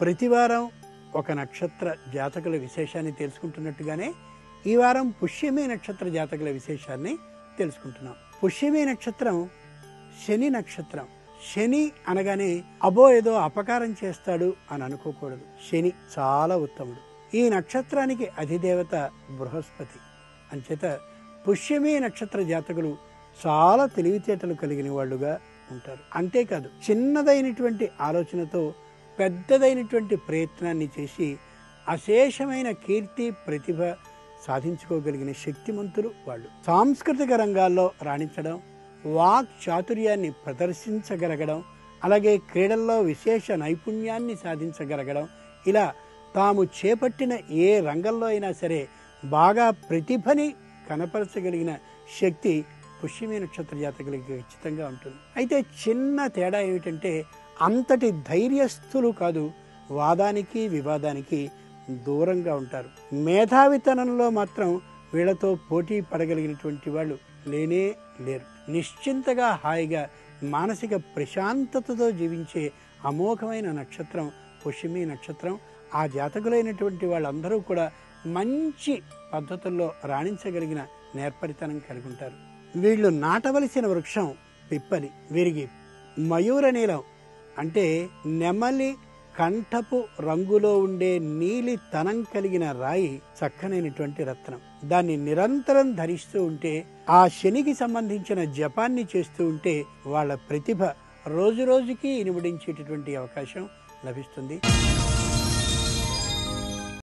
ప్రతివారం ఒక నక్షత్ర జాతకుల విశేషాన్ని తెలుసుకుంటున్నట్టుగానే ఈ వారం పుష్యమే నక్షత్ర జాతకుల విశేషాన్ని తెలుసుకుంటున్నాం. పుష్యమే నక్షత్రం శని నక్షత్రం. శని అనగానే అబో ఏదో అపకారం చేస్తాడు అని అనుకోకూడదు. శని చాలా ఉత్తముడు. ఈ నక్షత్రానికి అధిదేవత బృహస్పతి. అంచేత పుష్యమే నక్షత్ర జాతకులు చాలా తెలివితేటలు కలిగిన వాళ్ళుగా ఉంటారు. అంతేకాదు చిన్నదైనటువంటి ఆలోచనతో పెద్దదైనటువంటి ప్రయత్నాన్ని చేసి అశేషమైన కీర్తి ప్రతిభ సాధించుకోగలిగిన శక్తిమంతులు వాళ్ళు. సాంస్కృతిక రంగాల్లో రాణించడం వాక్ చాతుర్యాన్ని ప్రదర్శించగలగడం అలాగే క్రీడల్లో విశేష నైపుణ్యాన్ని సాధించగలగడం ఇలా తాము చేపట్టిన ఏ రంగంలో అయినా సరే బాగా ప్రతిభని కనపరచగలిగిన శక్తి పుష్యమి నక్షత్ర జాతకులకి ఖచ్చితంగా ఉంటుంది. అయితే చిన్న తేడా ఏమిటంటే అంతటి ధైర్యస్థులు కాదు వాదానికి వివాదానికి దూరంగా ఉంటారు. మేధావితనంలో మాత్రం వీళ్ళతో పోటీ పడగలిగినటువంటి వాళ్ళు లేనే లేరు. నిశ్చింతగా హాయిగా మానసిక ప్రశాంతతతో జీవించే అమోఘమైన నక్షత్రం పుష్యమి నక్షత్రం ఆ జాతకులైనటువంటి వాళ్ళందరూ కూడా మంచి పద్ధతుల్లో రాణించగలిగిన నేర్పరితనం కలిగి ఉంటారు వీళ్ళు నాటవలసిన వృక్షం పిప్పలి. విరిగి మయూర నీలం అంటే నెమలి కంఠపు రంగులో ఉండే నీలి తనం కలిగిన రాయి చక్కనైనటువంటి రత్నం. దాన్ని నిరంతరం ధరిస్తూ ఉంటే ఆ శనికి సంబంధించిన జపాన్ని చేస్తూ ఉంటే వాళ్ళ ప్రతిభ రోజు రోజుకి ఇనుమడించేటటువంటి అవకాశం లభిస్తుంది.